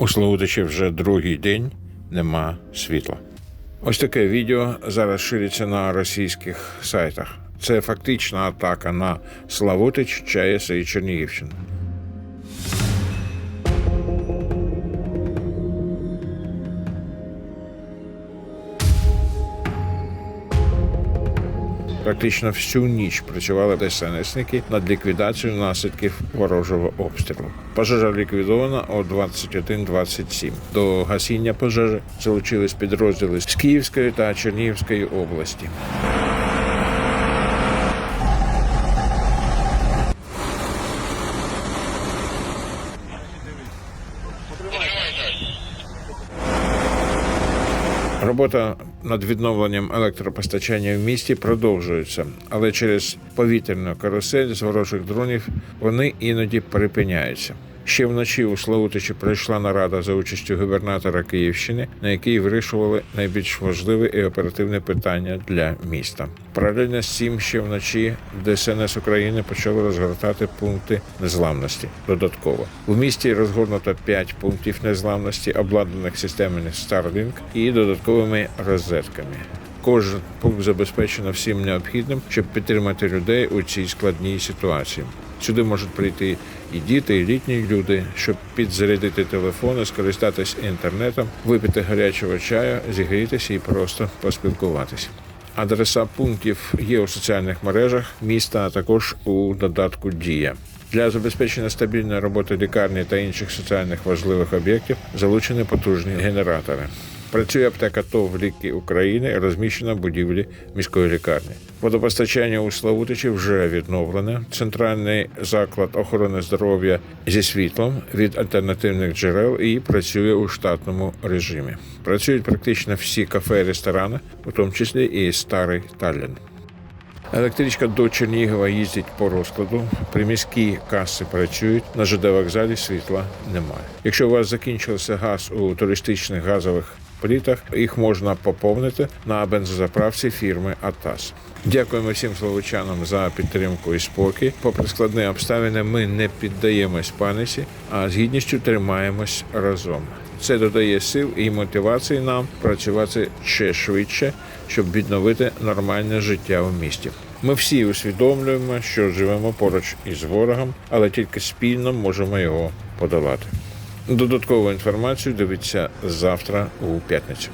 У Славутичі вже другий день нема світла. Ось таке відео зараз шириться на російських сайтах. Це фактична атака на Славутич, ЧАЕС і Чернігівщину. Практично всю ніч працювали ДСНСники над ліквідацією наслідків ворожого обстрілу. Пожежа ліквідована о 21.27. До гасіння пожежі залучились підрозділи з Київської та Чернігівської області. Робота над відновленням електропостачання в місті продовжується, але через повітряну карусель з ворожих дронів вони іноді перепиняються. Ще вночі у Славутичі пройшла нарада за участю губернатора Київщини, на якій вирішували найбільш важливе і оперативне питання для міста. Паралельно з цим ще вночі ДСНС України почали розгортати пункти незламності. Додатково у місті розгорнуто 5 пунктів незламності, обладнаних системами Starlink і додатковими розетками. Кожен пункт забезпечено всім необхідним, щоб підтримати людей у цій складній ситуації. Сюди можуть прийти і діти, і літні люди, щоб підзарядити телефони, скористатись інтернетом, випити гарячого чаю, зігрітися і просто поспілкуватися. Адреса пунктів є у соціальних мережах міста, а також у додатку Дія. Для забезпечення стабільної роботи лікарні та інших соціальних важливих об'єктів залучені потужні генератори. Працює аптека ТОВ ліки України, розміщена в будівлі міської лікарні. Водопостачання у Славутичі вже відновлене. Центральний заклад охорони здоров'я зі світлом від альтернативних джерел і працює у штатному режимі. Працюють практично всі кафе і ресторани, у тому числі і старий Таллін. Електричка до Чернігова їздить по розкладу. Приміські каси працюють. На ЖД вокзалі світла немає. Якщо у вас закінчився газ у туристичних газових плітах, їх можна поповнити на бензозаправці фірми АТАС. Дякуємо всім словочанам за підтримку і спокій. Попри складні обставини, ми не піддаємось паніці, а з гідністю тримаємось разом. Це додає сил і мотивації нам працювати ще швидше, щоб відновити нормальне життя у місті. Ми всі усвідомлюємо, що живемо поруч із ворогом, але тільки спільно можемо його подолати. Додаткову інформацію дивіться завтра у п'ятницю.